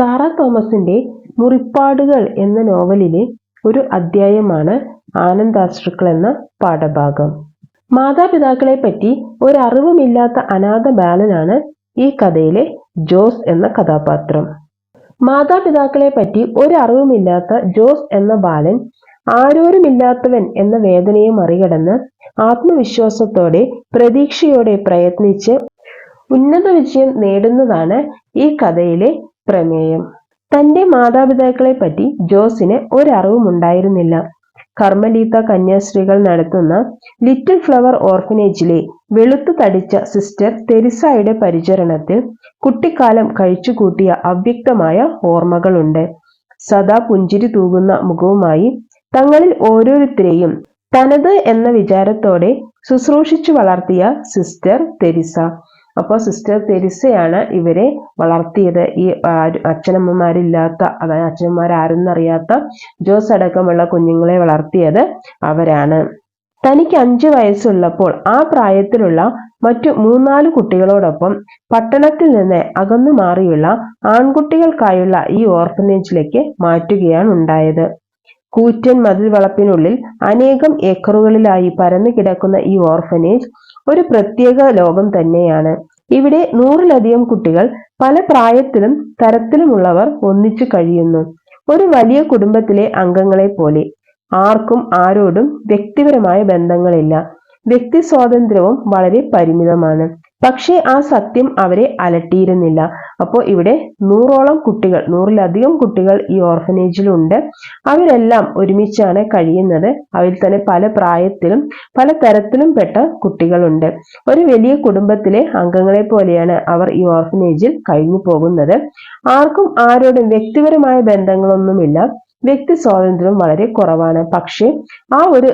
Sara തോമസിന്റെ മുറിപ്പാടുകൾ എന്ന നോവലിലെ ഒരു അധ്യായമാണ് ആനന്ദാശ്രുക്കൾ എന്ന പാഠഭാഗം. മാതാപിതാക്കളെ പറ്റി ഒരറിവുമില്ലാത്ത അനാഥ ബാലനാണ് ഈ കഥയിലെ ജോസ് എന്ന കഥാപാത്രം. മാതാപിതാക്കളെ പറ്റി ഒരറിവുമില്ലാത്ത ജോസ് എന്ന ബാലൻ ആരോരുമില്ലാത്തവൻ എന്ന വേദനയെ മറികടന്ന് ആത്മവിശ്വാസത്തോടെ പ്രതീക്ഷയോടെ പ്രയത്നിച്ച് ഉന്നത വിജയം നേടുന്നതാണ് ഈ കഥയിലെ പ്രമേയം. തന്റെ മാതാപിതാക്കളെ പറ്റി ജോസിന് ഒരറിവും ഉണ്ടായിരുന്നില്ല കർമ്മലീത കന്യാസ്ത്രീകൾ നടത്തുന്ന ലിറ്റിൽ ഫ്ലവർ ഓർഫനേജിലെ വെളുത്തു തടിച്ച സിസ്റ്റർ തെരിസായുടെ പരിചരണത്തിൽ കുട്ടിക്കാലം കഴിച്ചുകൂട്ടിയ അവ്യക്തമായ ഓർമ്മകളുണ്ട്. സദാ പുഞ്ചിരി തൂകുന്ന മുഖവുമായി തങ്ങളിൽ ഓരോരുത്തരെയും തനത് എന്ന വിചാരത്തോടെ ശുശ്രൂഷിച്ചു വളർത്തിയ സിസ്റ്റർ തെരിസ. അപ്പോൾ സിസ്റ്റർ തെരിസയാണ് ഇവരെ വളർത്തിയത്. ഈ അച്ഛനമ്മമാരില്ലാത്ത അതായത് അച്ഛനമ്മമാരാരെന്നറിയാത്ത ജോസ് അടക്കമുള്ള കുഞ്ഞുങ്ങളെ വളർത്തിയത് അവരാണ്. തനിക്ക് അഞ്ചു വയസ്സുള്ളപ്പോൾ ആ പ്രായത്തിലുള്ള മറ്റു മൂന്നാൽ കുട്ടികളോടൊപ്പം പട്ടണത്തിൽ നിന്ന് അകന്നു മാറിയുള്ള ആൺകുട്ടികൾക്കായുള്ള ഈ ഓർഫനേജിലേക്ക് മാറ്റുകയാണ് ഉണ്ടായത്. കൂറ്റൻ മതിൽ വളപ്പിനുള്ളിൽ അനേകം ഏക്കറുകളിലായി പരന്നു കിടക്കുന്ന ഈ ഓർഫനേജ് ഒരു പ്രത്യേക ലോകം തന്നെയാണ്. ഇവിടെ നൂറിലധികം കുട്ടികൾ പല പ്രായത്തിലും തരത്തിലുമുള്ളവർ ഒന്നിച്ചു കഴിയുന്നു. ഒരു വലിയ കുടുംബത്തിലെ അംഗങ്ങളെ പോലെ ആർക്കും ആരോടും വ്യക്തിപരമായ ബന്ധങ്ങളില്ല. വ്യക്തി സ്വാതന്ത്ര്യവും വളരെ പരിമിതമാണ്. പക്ഷേ ആ സത്യം അവരെ അലട്ടിയിരുന്നില്ല. അപ്പോൾ ഇവിടെ നൂറോളം കുട്ടികൾ നൂറിലധികം കുട്ടികൾ ഈ ഓർഫനേജിലുണ്ട്. അവരെല്ലാം ഒരുമിച്ചാണ് കഴിയുന്നത്. അവരിൽ തന്നെ പല പ്രായത്തിലും പല തരത്തിലും പെട്ട കുട്ടികളുണ്ട്. ഒരു വലിയ കുടുംബത്തിലെ അംഗങ്ങളെ പോലെയാണ് അവർ ഈ ഓർഫനേജിൽ കഴിഞ്ഞു പോകുന്നത്. ആർക്കും ആരോടും വ്യക്തിപരമായ ബന്ധങ്ങളൊന്നുമില്ല. വ്യക്തി സ്വാതന്ത്ര്യം വളരെ കുറവാണ്. പക്ഷേ ആ ഒരു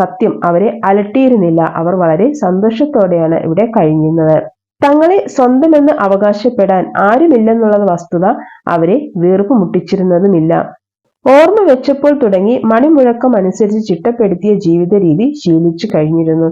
സത്യം അവരെ അലട്ടിയിരുന്നില്ല. അവർ വളരെ സന്തോഷത്തോടെയാണ് ഇവിടെ കഴിയുന്നത് തങ്ങളെ സ്വന്തമെന്ന് അവകാശപ്പെടാൻ ആരുമില്ലെന്നുള്ള വസ്തുത അവരെ വീർപ്പ് മുട്ടിച്ചിരുന്നതുമില്ല ഓർമ്മ വെച്ചപ്പോൾ തുടങ്ങി മണിമുഴക്കം അനുസരിച്ച് ചിട്ടപ്പെടുത്തിയ ജീവിത രീതി ശീലിച്ചു കഴിഞ്ഞിരുന്നു.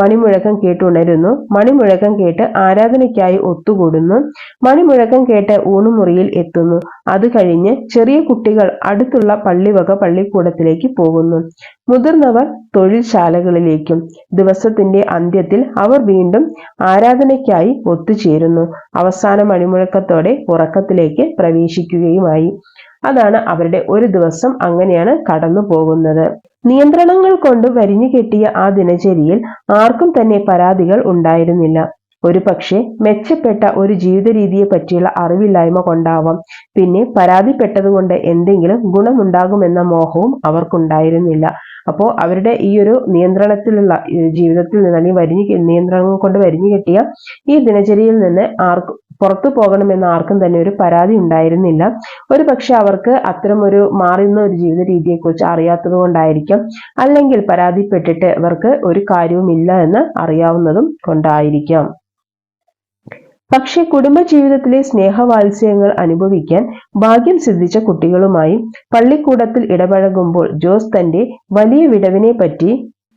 മണിമുഴക്കം കേട്ടുണരുന്നു മണിമുഴക്കം കേട്ട് ആരാധനയ്ക്കായി ഒത്തുകൂടുന്നു. മണിമുഴക്കം കേട്ട് ഊണുമുറിയിൽ എത്തുന്നു. അത് കഴിഞ്ഞ് ചെറിയ കുട്ടികൾ അടുത്തുള്ള പള്ളിവക പള്ളിക്കൂടത്തിലേക്ക് പോകുന്നു. മുതിർന്നവർ തൊഴിൽശാലകളിലേക്കും ദിവസത്തിന്റെ അന്ത്യത്തിൽ അവർ വീണ്ടും ആരാധനയ്ക്കായി ഒത്തുചേരുന്നു. അവസാന മണിമുഴക്കത്തോടെ ഉറക്കത്തിലേക്ക് പ്രവേശിക്കുകയുമായി. അതാണ് അവരുടെ ഒരു ദിവസം അങ്ങനെയാണ് കടന്നു പോകുന്നത്. നിയന്ത്രണങ്ങൾ കൊണ്ട് വരിഞ്ഞു കെട്ടിയ ആ ദിനചര്യയിൽ ആർക്കും തന്നെ പരാതികൾ ഉണ്ടായിരുന്നില്ല. ഒരു പക്ഷേ മെച്ചപ്പെട്ട ഒരു ജീവിത രീതിയെ പറ്റിയുള്ള അറിവില്ലായ്മ കൊണ്ടാവാം. പിന്നെ പരാതിപ്പെട്ടതുകൊണ്ട് എന്തെങ്കിലും ഗുണമുണ്ടാകുമെന്ന മോഹവും അവർക്കുണ്ടായിരുന്നില്ല. അപ്പോൾ അവരുടെ ഈ ഒരു നിയന്ത്രണത്തിലുള്ള ജീവിതത്തിൽ നിന്ന് അല്ലെങ്കിൽ വരിഞ്ഞു നിയന്ത്രണങ്ങൾ കൊണ്ട് വരിഞ്ഞു കെട്ടിയ ഈ ദിനചര്യയിൽ നിന്ന് ആർക്കും പുറത്തു പോകണമെന്ന് ആർക്കും തന്നെ ഒരു പരാതി ഉണ്ടായിരുന്നില്ല. ഒരു പക്ഷെ അവർക്ക് അത്തരം ഒരു മാറുന്ന ഒരു ജീവിത രീതിയെക്കുറിച്ച് അറിയാത്തത് കൊണ്ടായിരിക്കാം. അല്ലെങ്കിൽ പരാതിപ്പെട്ടിട്ട് അവർക്ക് ഒരു കാര്യവുമില്ല എന്ന് അറിയാവുന്നതും കൊണ്ടായിരിക്കാം. പക്ഷെ കുടുംബജീവിതത്തിലെ സ്നേഹവാത്സ്യങ്ങൾ അനുഭവിക്കാൻ ഭാഗ്യം സിദ്ധിച്ച കുട്ടികളുമായി പള്ളിക്കൂടത്തിൽ ഇടപഴകുമ്പോൾ ജോസ് തന്റെ വലിയ വിടവിനെ പറ്റി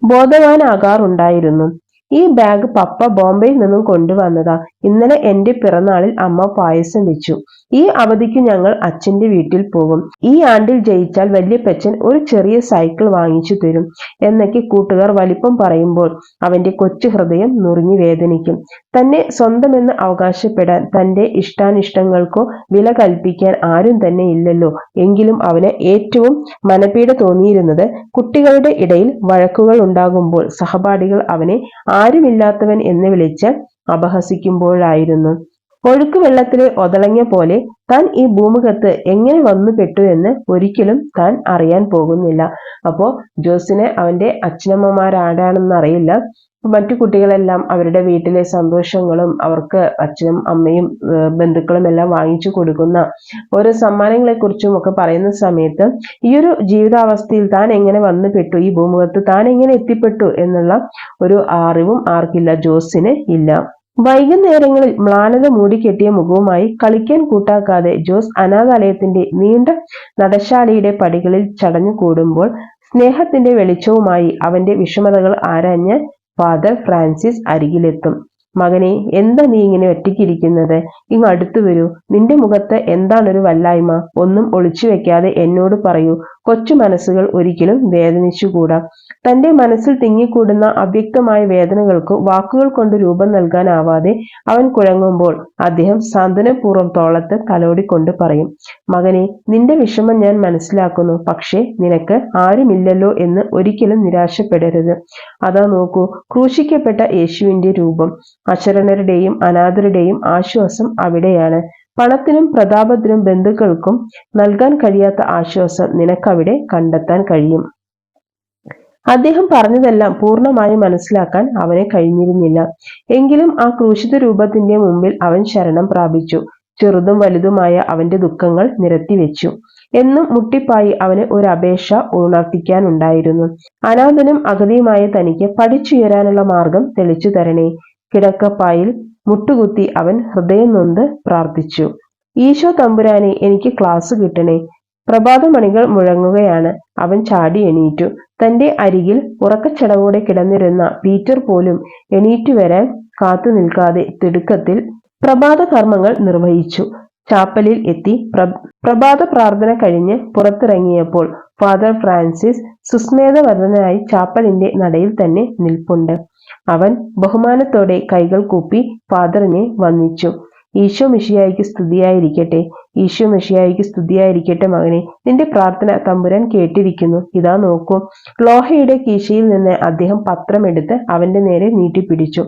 ബോധവാനാകാറുണ്ടായിരുന്നു. ഈ ബാഗ് പപ്പ ബോംബെയിൽ നിന്നും കൊണ്ടുവന്നതാ. ഇന്നലെ എന്റെ പിറന്നാളിൽ അമ്മ പായസം വെച്ചു. ഈ അവധിക്ക് ഞങ്ങൾ അച്ഛന്റെ വീട്ടിൽ പോകും. ഈ ആണ്ടിൽ ജയിച്ചാൽ വല്യപ്പച്ചൻ ഒരു ചെറിയ സൈക്കിൾ വാങ്ങിച്ചു തരും എന്നൊക്കെ കൂട്ടുകാർ വലിപ്പം പറയുമ്പോൾ അവന്റെ കൊച്ചു ഹൃദയം നുറിഞ്ഞു വേദനിക്കും. തന്നെ സ്വന്തമെന്ന് അവകാശപ്പെടാൻ തന്റെ ഇഷ്ടാനിഷ്ടങ്ങൾക്കോ വില കൽപ്പിക്കാൻ ആരും തന്നെ ഇല്ലല്ലോ. എങ്കിലും അവന് ഏറ്റവും മനപീഡ തോന്നിയിരുന്നത് കുട്ടികളുടെ ഇടയിൽ വഴക്കുകൾ ഉണ്ടാകുമ്പോൾ സഹപാഠികൾ അവനെ ആരുമില്ലാത്തവൻ എന്ന് വിളിച്ച് അപഹസിക്കുമ്പോഴായിരുന്നു. ഒഴുക്ക് വെള്ളത്തിലെ ഒതളങ്ങ പോലെ താൻ ഈ ഭൂമുഖത്ത് എങ്ങനെ വന്നു പെട്ടു എന്ന് ഒരിക്കലും താൻ അറിയാൻ പോകുന്നില്ല. അപ്പോ ജോസിന് അവന്റെ അച്ഛനമ്മമാരാരാണെന്ന് അറിയില്ല. മറ്റു കുട്ടികളെല്ലാം അവരുടെ വീട്ടിലെ സന്തോഷങ്ങളും അവർക്ക് അച്ഛനും അമ്മയും ബന്ധുക്കളും എല്ലാം വാങ്ങിച്ചു കൊടുക്കുന്ന ഓരോ സമ്മാനങ്ങളെ കുറിച്ചും ഒക്കെ പറയുന്ന സമയത്ത് ഈ ഒരു ജീവിതാവസ്ഥയിൽ താൻ എങ്ങനെ വന്നുപെട്ടു ഈ ഭൂമുഖത്ത് താൻ എങ്ങനെ എത്തിപ്പെട്ടു? എന്നുള്ള ഒരു അറിവും ആർക്കില്ല ജോസിന് ഇല്ല. വൈകുന്നേരങ്ങളിൽ മ്ലാനത മൂടിക്കെട്ടിയ മുഖവുമായി കളിക്കാൻ കൂട്ടാക്കാതെ ജോസ് അനാഥാലയത്തിന്റെ നീണ്ട നടശാലയുടെ പടികളിൽ ചടഞ്ഞു കൂടുമ്പോൾ സ്നേഹത്തിന്റെ വെളിച്ചവുമായി അവന്റെ വിഷമതകൾ ആരാഞ്ഞ് ഫാദർ ഫ്രാൻസിസ് അരികിലെത്തും. മകനെ എന്താ നീ ഇങ്ങനെ ഒറ്റയ്ക്കിരിക്കുന്നത്? ഇങ്ങ് അടുത്തു വരൂ. നിന്റെ മുഖത്ത് എന്താണൊരു വല്ലായ്മ? ഒന്നും ഒളിച്ചു വെക്കാതെ എന്നോട് പറയൂ. കൊച്ചു മനസ്സുകൾ ഒരിക്കലും വേദനിച്ചുകൂടാ. തന്റെ മനസ്സിൽ തിങ്ങിക്കൂടുന്ന അവ്യക്തമായ വേദനകൾക്ക് വാക്കുകൾ കൊണ്ട് രൂപം നൽകാനാവാതെ അവൻ കുഴങ്ങുമ്പോൾ അദ്ദേഹം സാന്ത്വനപൂർവം തോളത്ത് തലോടിക്കൊണ്ട് പറയും മകനെ നിന്റെ വിഷമം ഞാൻ മനസ്സിലാക്കുന്നു പക്ഷേ നിനക്ക് ആരുമില്ലല്ലോ എന്ന് ഒരിക്കലും നിരാശപ്പെടരുത്. അതാ നോക്കൂ ക്രൂശിക്കപ്പെട്ട യേശുവിന്റെ രൂപം. അശരണരുടെയും അനാഥരുടെയും ആശ്വാസം അവിടെയാണ്. പണത്തിനും പ്രതാപത്തിനും ബന്ധുക്കൾക്കും നൽകാൻ കഴിയാത്ത ആശ്വാസം നിനക്കവിടെ കണ്ടെത്താൻ കഴിയും. അദ്ദേഹം പറഞ്ഞതെല്ലാം പൂർണമായി മനസ്സിലാക്കാൻ അവനെ കഴിഞ്ഞിരുന്നില്ല. എങ്കിലും ആ ക്രൂശിത രൂപത്തിന്റെ മുമ്പിൽ അവൻ ശരണം പ്രാപിച്ചു. ചെറുതും വലുതുമായ അവന്റെ ദുഃഖങ്ങൾ നിരത്തിവെച്ചു. എന്നും മുട്ടിപ്പായി അവന് ഒരു അപേക്ഷ ഉണർത്തിക്കാനുണ്ടായിരുന്നു. അനാഥനും അഗതിയുമായ തനിക്ക് പഠിച്ചുയരാനുള്ള മാർഗം തെളിച്ചു തരണേ കിടക്കപ്പായിൽ മുട്ടുകുത്തി അവൻ ഹൃദയം നൊന്ത് പ്രാർത്ഥിച്ചു. ഈശോ തമ്പുരാനെ എനിക്ക് ക്ലാസ് കിട്ടണേ. പ്രഭാതമണികൾ മുഴങ്ങുകയാണ്. അവൻ ചാടി എണീറ്റു. തന്റെ അരികിൽ ഉറക്കച്ചടവോടെ കിടന്നിരുന്ന പീറ്റർ പോലും എണീറ്റു വരാൻ കാത്തു നിൽക്കാതെ തിടുക്കത്തിൽ പ്രഭാത കർമ്മങ്ങൾ നിർവഹിച്ചു. ചാപ്പലിൽ എത്തി പ്രഭാത പ്രാർത്ഥന കഴിഞ്ഞ് പുറത്തിറങ്ങിയപ്പോൾ ഫാദർ ഫ്രാൻസിസ് സുസ്മേതവർദ്ധനായി ചാപ്പലിന്റെ നടയിൽ തന്നെ നിൽപ്പുണ്ട്. അവൻ ബഹുമാനത്തോടെ കൈകൾ കൂപ്പി ഫാദറിനെ വന്ദിച്ചു. ഈശോ മിഷിയായിക്ക് സ്തുതിയായിരിക്കട്ടെ. ഈശോ മിഷിയായിക്ക് സ്തുതിയായിരിക്കട്ടെ മകനെ. നിന്റെ പ്രാർത്ഥന തമ്പുരാൻ കേട്ടിരിക്കുന്നു. ഇതാ നോക്കൂ. ലോഹയുടെ കീശയിൽ നിന്ന് അദ്ദേഹം പത്രമെടുത്ത് അവന്റെ നേരെ നീട്ടിപ്പിടിച്ചു.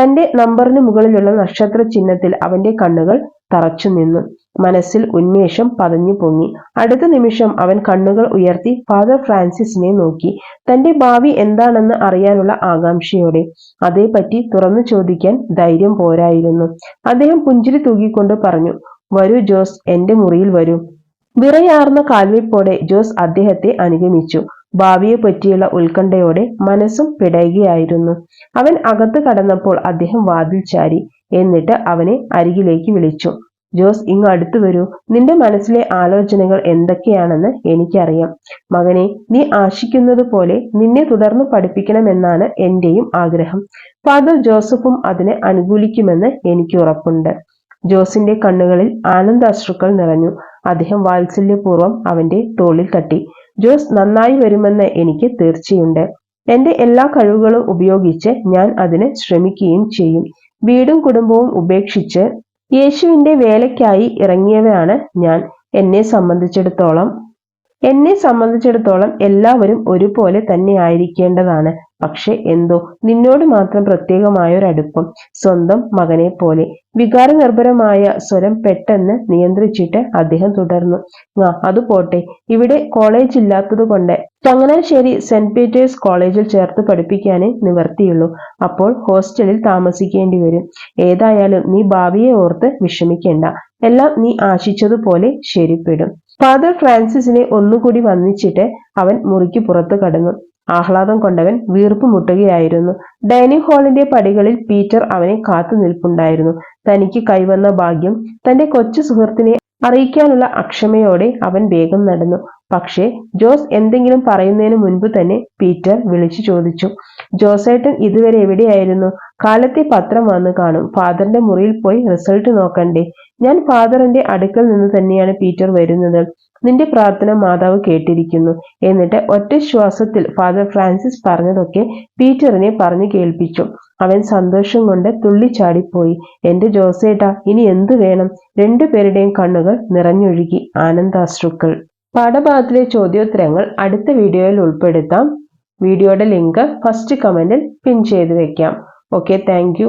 തന്റെ നമ്പറിന് മുകളിലുള്ള നക്ഷത്ര ചിഹ്നത്തിൽ അവന്റെ കണ്ണുകൾ തറച്ചു നിന്നു മനസ്സിൽ ഉന്മേഷം പതഞ്ഞു പൊങ്ങി. അടുത്ത നിമിഷം അവൻ കണ്ണുകൾ ഉയർത്തി ഫാദർ ഫ്രാൻസിസിനെ നോക്കി. തന്റെ ഭാവി എന്താണെന്ന് അറിയാനുള്ള ആകാംക്ഷയോടെ. അതേപറ്റി തുറന്നു ചോദിക്കാൻ ധൈര്യം പോരായിരുന്നു. അദ്ദേഹം പുഞ്ചിരി തൂക്കിക്കൊണ്ട് പറഞ്ഞു വരൂ ജോസ് എന്റെ മുറിയിൽ വരൂ വിറയാർന്ന കാൽവെപ്പോടെ ജോസ് അദ്ദേഹത്തെ അനുഗമിച്ചു. ഭാവിയെ പറ്റിയുള്ള ഉത്കണ്ഠയോടെ മനസ്സും പിടയുകയായിരുന്നു. അവൻ അകത്ത് കടന്നപ്പോൾ അദ്ദേഹം വാതിൽ ചാരി എന്നിട്ട് അവനെ അരികിലേക്ക് വിളിച്ചു. ജോസ് ഇങ്ങ് അടുത്തു വരൂ. നിന്റെ മനസ്സിലെ ആലോചനകൾ എന്തൊക്കെയാണെന്ന് എനിക്കറിയാം. മകനെ നീ ആശിക്കുന്നത് പോലെ നിന്നെ തുടർന്ന് പഠിപ്പിക്കണമെന്നാണ് എന്റെയും ആഗ്രഹം. ഫാദർ ജോസഫും അതിനെ അനുകൂലിക്കുമെന്ന് എനിക്ക് ഉറപ്പുണ്ട്. ജോസിന്റെ കണ്ണുകളിൽ ആനന്ദാശ്രുക്കൾ നിറഞ്ഞു. അദ്ദേഹം വാത്സല്യപൂർവം അവന്റെ തോളിൽ തട്ടി. ജോസ് നന്നായി വരുമെന്ന് എനിക്ക് തീർച്ചയുണ്ട്. എന്റെ എല്ലാ കഴിവുകളും ഉപയോഗിച്ച് ഞാൻ അതിന് ശ്രമിക്കുകയും ചെയ്യും. വീടും കുടുംബവും ഉപേക്ഷിച്ച് യേശുവിന്റെ വേലയ്ക്കായി ഇറങ്ങിയവരാണ് ഞാൻ. എന്നെ സംബന്ധിച്ചിടത്തോളം എന്നെ സംബന്ധിച്ചിടത്തോളം എല്ലാവരും ഒരുപോലെ തന്നെ ആയിരിക്കേണ്ടതാണ്. പക്ഷെ എന്തോ നിന്നോട് മാത്രം പ്രത്യേകമായ ഒരു അടുപ്പം സ്വന്തം മകനെ പോലെ വികാരനിർഭരമായ സ്വരം പെട്ടെന്ന് നിയന്ത്രിച്ചിട്ട് അദ്ദേഹം തുടർന്നു. ആ അത് പോട്ടെ. ഇവിടെ കോളേജ് ഇല്ലാത്തത് കൊണ്ട് ചങ്ങനാശ്ശേരി സെന്റ് പീറ്റേഴ്സ് കോളേജിൽ ചേർത്ത് പഠിപ്പിക്കാനേ നിവർത്തിയുള്ളൂ. അപ്പോൾ ഹോസ്റ്റലിൽ താമസിക്കേണ്ടി വരും. ഏതായാലും നീ ഭാവിയെ ഓർത്ത് വിഷമിക്കേണ്ട. എല്ലാം നീ ആശിച്ചതുപോലെ ശരിപ്പെടും. ഫാദർ ഫ്രാൻസിസിനെ ഒന്നുകൂടി വന്നിച്ചിട്ട് അവൻ മുറിക്ക് പുറത്ത് കടന്നു. ആഹ്ലാദം കൊണ്ടവൻ വീർപ്പ് മുട്ടുകയായിരുന്നു. ഡൈനിങ് ഹാളിന്റെ പടികളിൽ പീറ്റർ അവനെ കാത്തു നിൽപ്പുണ്ടായിരുന്നു. തനിക്ക് കൈവന്ന ഭാഗ്യം തന്റെ കൊച്ചു സുഹൃത്തിനെ അറിയിക്കാനുള്ള അക്ഷമയോടെ അവൻ വേഗം നടന്നു. പക്ഷേ ജോസ് എന്തെങ്കിലും പറയുന്നതിന് മുൻപ് തന്നെ പീറ്റർ വിളിച്ചു ചോദിച്ചു. ജോസേട്ടൻ ഇതുവരെ എവിടെയായിരുന്നു? കാലത്തെ പത്രം വന്നു കാണും. ഫാദറിന്റെ മുറിയിൽ പോയി റിസൾട്ട് നോക്കണ്ടേ? ഞാൻ ഫാദറിന്റെ അടുക്കൽ നിന്ന് തന്നെയാണ് പീറ്റർ വരുന്നത്. നിന്റെ പ്രാർത്ഥന മാതാവ് കേട്ടിരിക്കുന്നു. എന്നിട്ട് ഒറ്റ ശ്വാസത്തിൽ ഫാദർ ഫ്രാൻസിസ് പറഞ്ഞതൊക്കെ പീറ്ററിനെ പറഞ്ഞു കേൾപ്പിച്ചു. അവൻ സന്തോഷം കൊണ്ട് തുള്ളിച്ചാടിപ്പോയി എന്റെ ജോസേട്ട ഇനി എന്തു വേണം? രണ്ടുപേരുടെയും കണ്ണുകൾ നിറഞ്ഞൊഴുകി. ആനന്ദാശ്രുക്കൾ. പാഠഭാഗത്തിലെ ചോദ്യോത്തരങ്ങൾ അടുത്ത വീഡിയോയിൽ ഉൾപ്പെടുത്താം. വീഡിയോയുടെ ലിങ്ക് ഫസ്റ്റ് കമന്റിൽ പിൻ ചെയ്ത് വെക്കാം. Okay thank